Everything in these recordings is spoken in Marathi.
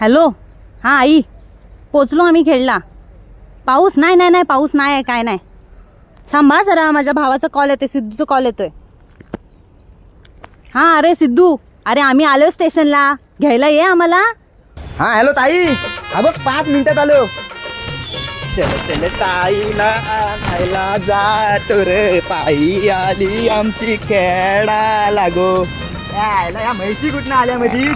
हॅलो? हां आई. पोचलो आम्ही खेळला. पाऊस? नाही नाही नाही पाऊस नाही आहे काय नाही. थांबा जरा माझ्या भावाचा कॉल येतोय सिद्धूचा कॉल येतोय. हां अरे सिद्धू अरे आम्ही आलो स्टेशनला. घ्यायला ये आम्हाला. हा हॅलो ताई. हा बघ पाच मिनिटात आलो चल चल ताईला आणायला जातो रे पायी. आली आमची खेळा लागो. यायला या म्हैशी कुठनं आल्या मधी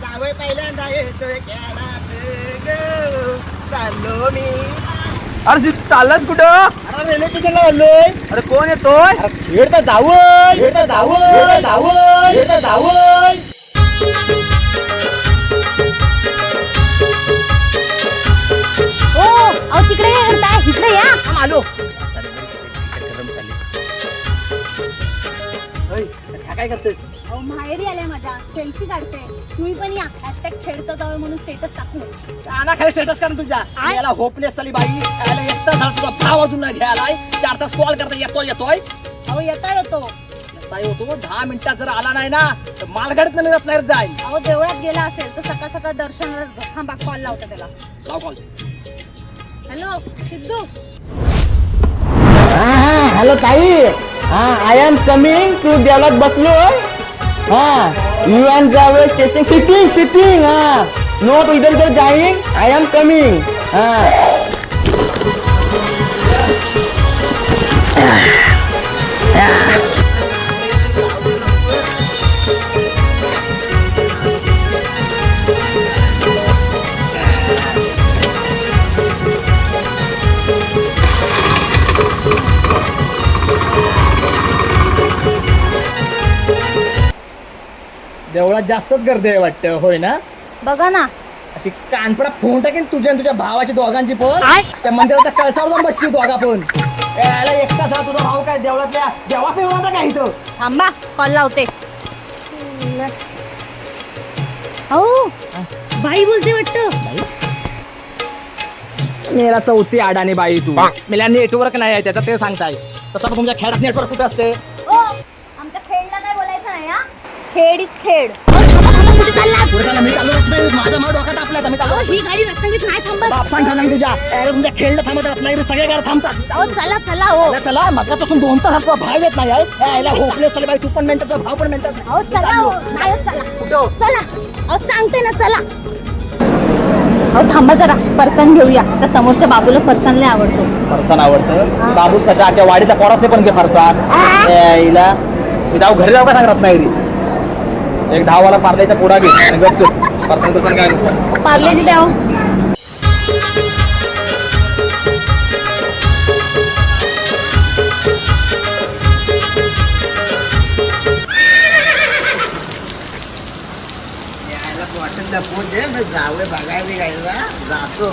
जावं पहिल्यांदा येतोय खेळात ग. चाललो मी अरे चाललास कुठं? अरे रेल्वे स्टेशनला आलोय. अरे कोण येतोय? खेळ तर जावं खेळ तर जावं स्टेटस टाकू. काना खाली स्टेटस कर ना तुझ्या याला होपलेस झाली बाई. याला एकटा झाला तुझा भाव अजून नाही घ्यायलाय चार तास कॉल करता येतोय येतोय. अहो येता येतो. दहा मिनिटात जर आला नाही ना तर मालगाडीत मिळत नाही जाईल अहो देवळात गेला असेल तर सकाळ सकाळ दर्शनाला थांबा कॉल लावता त्याला. लाव कॉल हॅलो सिद्धू. हा हा हॅलो ताई. हा आय एम कमिंग टू देवलात बसलोय हा यू एम जावे स्टेशन सिटिंग सिटिंग हा. नोट इधर इधर जाइंग आय एम कमिंग हा. देवळात जास्तच गर्दी आहे वाटतं होय ना? बघा ना. अशी कानपडा फोन टाकेन तुझ्या आणि तुझ्या भावाची दोघांची पण. त्या मंदिराच्या कळसावर जाऊन बसशी दोघा पण. याला एकटा झाला तुझा भाऊ काय देवळातल्या देवाचा एवढा काय इथं? थांबा कॉल लावते. हो बाई बोलते वाटतं. मेरा चौथी अडाणी बाई तू. मला नेटवर्क नाही आहे त्याचं ते सांगताय. तसं पण तुमच्या खेळात नेटवर्क कुठे असते? ओ आमच्या खेळला काय बोलायचं नाही हा? खेड इज मी चालू रस्ते माझा आता मी चालू ही गाडी रस्त्यात नाही थांबत. बाप सांग सांग तुझ्या. अरे तुमच्या खेळला थांबत रत्नागिरी सगळे थांबतात. अहो चला चला हो. चला मगापासून दोन तास तुझा भाव येत नाही यायला होपले बाई तू पण मिनिटाचा भाव पण मिनिटाचा अहो चला हो. नाही हो, चला. कुठं चला. अहो सांगते ना चला. अहो थांबा जरा. फरसाण घेऊया. त्या समोरच्या बाबूला फरसाण लय आवडतो. फरसाण आवडतं? बाबूस कशा त्या वाडीच्या पोरासने पण घे फरसाण यायला मी जाऊ घरी जाऊ का सांग रत्नागिरी एक दहावाला पार्ल्याचा पुडा घे आणि गपचूप. फरसाण फरसाण काय नको. पार्लेजी जावे बघायला जातो.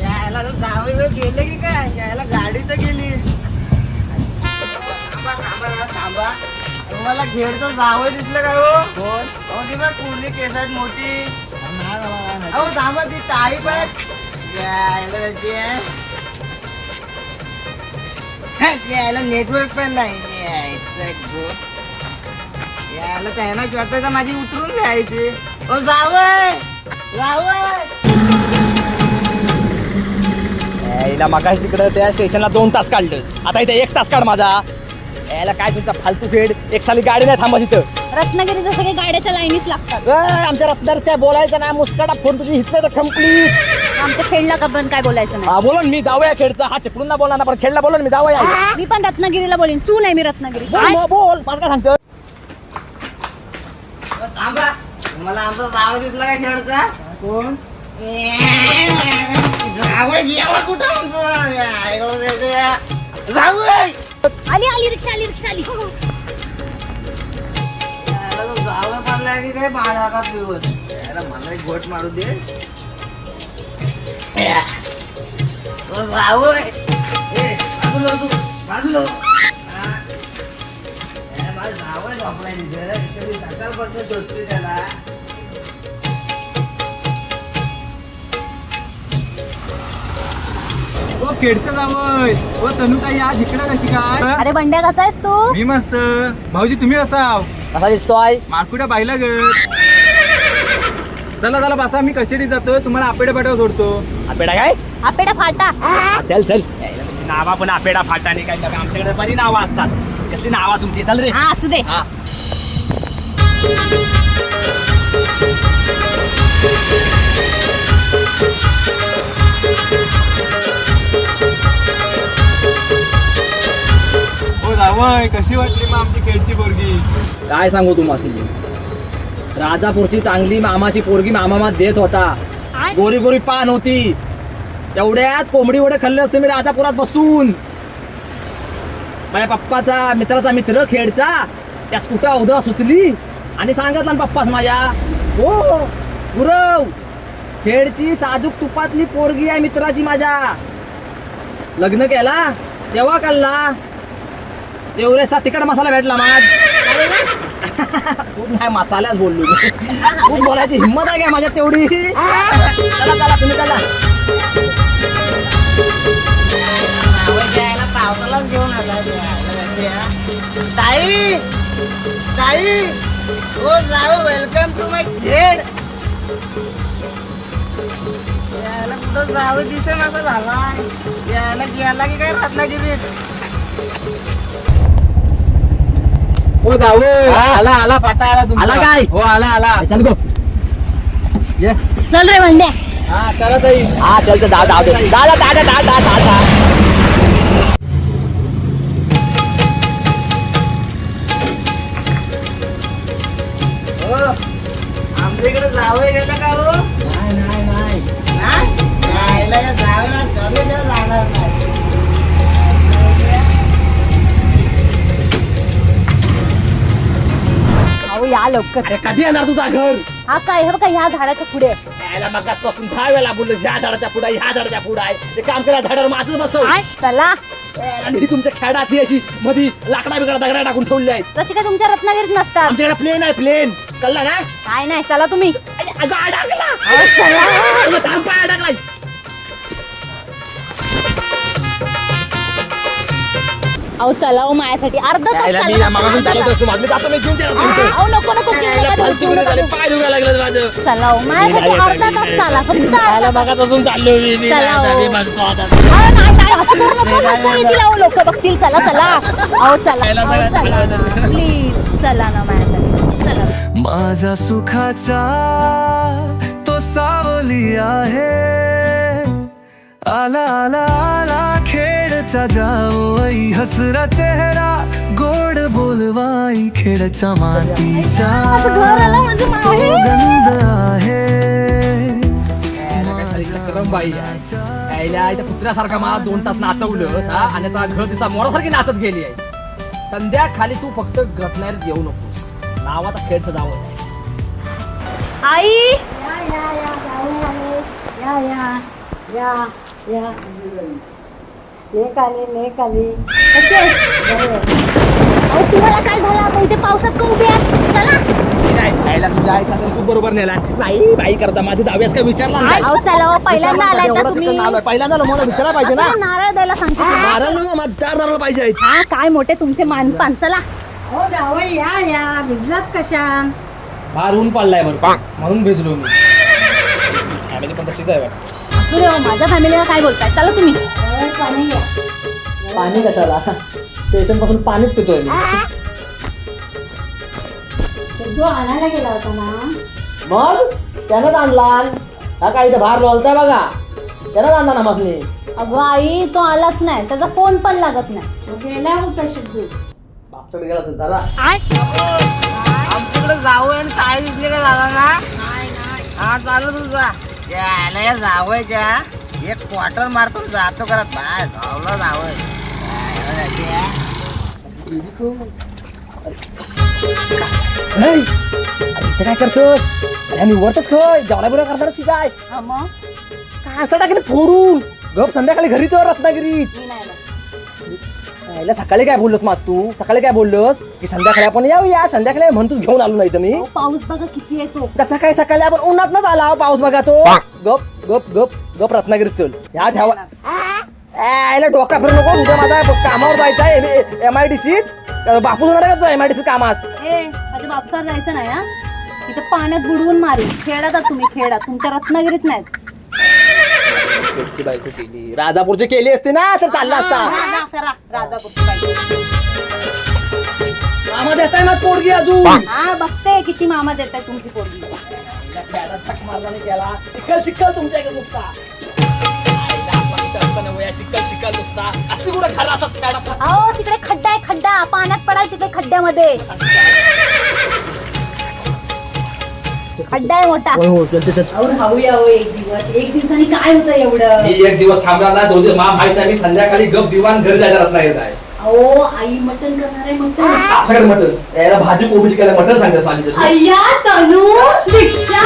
यायला तर जावे वेळ गेले की काय? यायला गाडी तर गेली. थांबा थांबा थांबा. तुम्हाला घेरचं जावं दिसलं काय हो? कोण? अहो ती बघ कुर्ली केस आहेत मोठी. अहो थांबा ती ताई पण यायला त्याची आहे हा, यायला नेटवर्क पण नाही. यायचं गो. यायला त्यांना स्वतःचा माझी उतरून घ्यायची? ओ जावय जावय मगाशी तिकडं त्या स्टेशनला दोन तास काढलं. आता इथे एक तास काढ माझा. यायला काय तुमचा फालतू फेड एक साली गाडी नाही थांबत इथं. रत्नागिरीच्या सगळे गाड्याच्या लाईनीच लागतात. आमच्या रत्नागिरीत काय बोलायचं नाही मुस्काटा फोन तुझी हिथलं तर कंप्ली आमच्या खेळला का पण काय बोलायचं नाही. हा बोलून मी जाऊया खेळचा. हा चिकडून ना बोला ना पण खेळला बोलून मी जाऊया मी पण रत्नागिरीला बोलीन. सून आहे मी रत्नागिरी बोल मग बोल. माझं काय सांगतो मला आमचा जावं दिसला काय खेळचा कोण जावय गेला कुठं आमचं? आली आली रिक्षा आली रिक्षा आली. जावं की काय? मला एक गोट मारू दे. या. बाजूला तू बाजूला. माझं जावय झोपलाय. सकाळपासून त्याला. ओ खेडचं जावय ओ तनुताई आज इकडं कशी काय? अरे बंड्या कसा आहेस तू? मी मस्त. भाऊजी तुम्ही असाव कसा दिसतोय मारकुट्या बाईला ग. चला चला बसा. मी कशेरी जातो तुम्हाला आपेडे पाठवा सोडतो. आपेडा काय? आपेडा फाटा. हा, चल चल. नावा पण आपेडा फाटाने काय काय आमच्याकडे बरी नावं असतात. कसली नावा तुमची. चल रे. हा असू दे. हा हो. जावय कशी वाटली मग आमची खेळची पोरगी? काय सांगू तुम्हाला राजापूरची चांगली मामाची पोरगी मामा देत होता. गोरी गोरी पान होती. एवढ्यात कोंबडी वडे खाल्ले असते मी राजापुरात बसून. माझ्या पप्पाचा मित्राचा मित्र खेडचा त्या स्कुटा उदा सुचली आणि सांगितलं ना पप्पाच माझ्या हो गुरव खेडची साजूक तुपातली पोरगी आहे मित्राची माझ्या. लग्न केला तेव्हा कळला एवढेसा तिकड मसाला भेटला माझ तू नाही मसाल्याच बोललो तू बोलायची हिंमत आहे काय माझ्यात तेवढी? चला चला तुम्ही चला. पावसालाच घेऊन आला ताई ताई हो जाऊ वेलकम टू माय खेड यायला कुठं जावं दिसेन असं झाला यायला गेला की काय रत्नागिरीत? हो. दाऊ आला आला फाटा आला तुमचा. आला काय? हो आला आला. चल चल रे हा चला हा चल तर दादा दादा दादा आमच्या इकडे जावं का हो? नाही नाही नाही. जायला जावं लागणार नाही. अहो या लवकर. अरे कधी येणार तुझा घर? हा काय हे बघा ह्या झाडाच्या पुढे. यायला मग पासून दहा वेळा बोललो ह्या झाडाच्या पुढे ह्या झाडाच्या पुढे आहे. ते काम करा झाडावर माझच बसव. चला. आणि ही तुमच्या खेळाची अशी मधी लाकडा बिकडा दगडा टाकून ठेवली आहेत. तशी काय तुमच्या रत्नागिरीत नसतात. आमच्याकडे प्लेन आहे प्लेन कळला ना? काय नाही चला तुम्ही. अरे, अगं, अडकला. अगं, थांब, पाय अडकलाय. अहो चला हो माझ्यासाठी अर्धा तास यायला मी चालला. या मागातून चालत असतो माझं जातो मी घेऊन जातो तुमचं. अहो नको नको चिडू यायला नका, फालतू चिडू गिरी झाली, नका. पाय दुखायला लागलं माझं. चला हो माझ्यासाठी नाही, अर्धा नाही, तास नाही. चाला फक्त यायला अर्धा मागापासून चाललो मी, मी चला, आता हो. मी म्हणतो आता. अहो, नाही, नाही, असं करू नका, नको येतील अहो, लोक बघतील चला चला अहो चला यायला अहो, प्लीज चला ना माझ्यासाठी चला माझ्या सुखाचा तो सावली आहे आला आला खेळाचा जावई हसरा चेहरा गोड बोलवाई खेळचा मातीचा. तो गंध आहे. कुत्र्यासारखा मला दोन तास नाचवलं आणि आता घर दिसा मोरासारखी नाचत गेली आहे. संध्याकाळी तू फक्त गपणार येऊ नकोस. नावाचा खेळचं जावं. आई! या या या या या या. कशी आहे? अहो तुम्हाला काय झालं? आपण इथे पावसात का उभे आहात? चला. यायला तुझ्या आई तू बरोबर नेला बाई बाई करता काय विचारला नाही. अहो चला हो पहिल्यांदा आलाय एवढं का तिथं तुम्ही? नाव आहे. पहिल्यांदा मला विचारायला पाहिजे ना. नारळ द्यायला सांगते. नारळ ना चार नारळ पाहिजे आहेत. हा काय मोठे तुमचे मानपान चला. हो जावई या या. भिजलात कशा? बाहेर ऊन पडलाय बरं. म्हणून भेजलो मी. फॅमिली पण तशीच आहे बघ. असू दे हो, माझ्या फॅमिलीला काय बोलताय? चला तुम्ही. पाणी घ्या पाणी कशाला? स्टेशनपासून पाणीच पितोय मी. सिद्धू आणायला गेला होता ना. मग? त्यानंच आणला. हा काय इथं बाहेर लोलताय बघा. त्यानंच आणला ना मग अगं आई तो आलाच नाही. त्याचा फोन पण लागत नाही. मग गेला होता सिद्धू बापकडे गेला असेल त्याला. आमच्याकडे जाऊ आणि ताई दिसले का झाला ना हा चालू तुझा. जावयच्या एक क्वार्टर मारतो जातो करत बाय धावलं जावं काय करतो आणि वरच खोय. जेवढा बिरा करणार ती काय? असं टाकेल फोडून? गप संध्याकाळी घरीच रत्नागिरीत. नाही. यायला सकाळी काय बोललोस मास तू? सकाळी काय बोललोस? की संध्याकाळी आपण येऊया. संध्याकाळी म्हणतोच घेऊन आलो नाही तर मी. अहो, पाऊस बघा किती येतो तसा काय सकाळी आपण उन्हातनच आला पाऊस बघा तो. गप गप गप गप रत्नागिरीत चल. ह्या ठेवा. यायला डोका फिरू नको. उद्या माझा कामावर जायचं आहे. एम आय डी सीत बापू जाणार का एम आय डी सीत कामास? ए बापसावर जायचं नाही हा? इथं पाण्यात बुडवून मारू खेळात तुम्ही खेळात तुमच्या रत्नागिरीत नाहीत. पुढची बायको केली. राजापूरची केली असती ना तर चालला असता. मामा देताय मग पोरगी अजून? हा बघते किती मामा देत आहे तुमची पोरगी. चिखल चिखल तुमच्या इकडे नुसता चिखल चिखल नुसता असली कुठं खरा असतात खेळा अहो तिकडे खड्डा आहे खड्डा. पाण्यात पडाल तिकडे खड्ड्यामध्ये. खड्डा आहे मोठा. अहो राहूया हो एक दिवस. एक दिवसाने काय होतं एवढं? मी एक दिवस थांबणार ना दोन दिवस मला माहीत नाही मी संध्याकाळी गप दिवाण घरी जायला राहत नाही अहो आई मटण करणार आहे मटण. आपल्याकडे मटन याला भाजी कोबीची केलं मटन सांगतेस माझी. अय्या तनू दीक्षा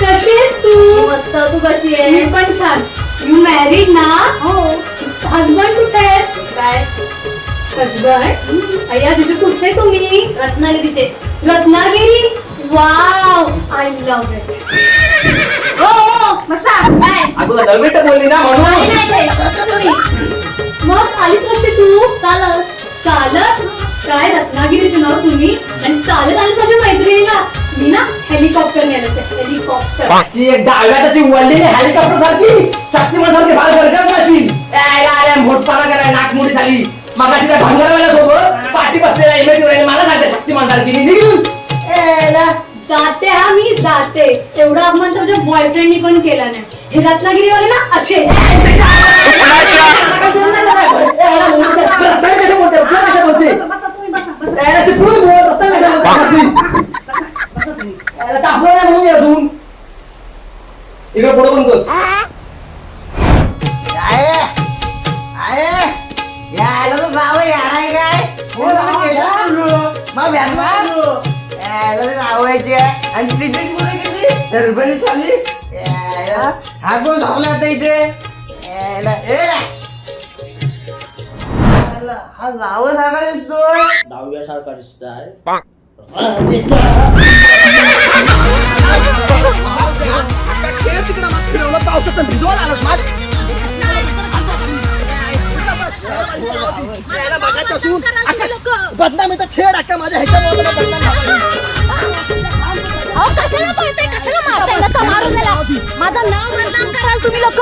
कशी आहेस तू? मस्त तू कशी मी आहे पण छान. यू मॅरिड ना? हो. हजबंड कुठे आहे? काय? हजबंड अय्या तुझे कुठे तुम्ही? रत्नागिरीचे. Ratnagiri? Wow I love it हो हो बसा काय तुला दरमिट बोलली ना म्हणून. नाही, नाही, तुम्ही. मग आलीस कशी तू? चालत. चालत? काय रत्नागिरीचे नाव तुम्ही? आणि चालत आलीस माझ्या मैत्रिणीला? मी ना हेलिकॉप्टर नेलं असते हेलिकॉप्टर ची एक डाव्याची वळलेली हेलिकॉप्टर सारखी. शक्तिमान सारखी बाळ गरगरत अशी यायला आल्या मोठपाना करायला नाकमुडी झाली. मगाशी त्या भंगारवाल्या सोबत पाठी बसलेल्या इमेज मला सांगते शक्तिमान सारखी. निघून. यायला. जाते हा मी जाते. एवढा अपमान तर माझ्या बॉयफ्रेंडनी पण केला नाही. हे रत्नागिरीवाले ना असे. रत्नागिरी कशा बोलते? रत्नागिरी कशा बोलते? यायला चिपळूण बोल रत्नागिरी कशा बोलते? यायला तापलं नाही म्हणून मी अजून. इकडे पुढे पण कर. आहे आहे यायला तर जावं येणार काय? हो, मग आहे आणि तिथे गेली चालली यायला. हा? कोण झोपला आता इथे? यायला. ए! यायला, हा जावं बदनामीचा खेळ अक्का माझ्या ह्याच्यामुळे मला बदनाम झाला. अहो कशाला पळताय कशाला मारताय? नका मारू त्याला. माझं नाव बदनाम कराल तुम्ही लोक.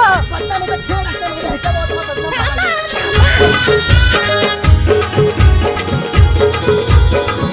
थांबा, थांबा.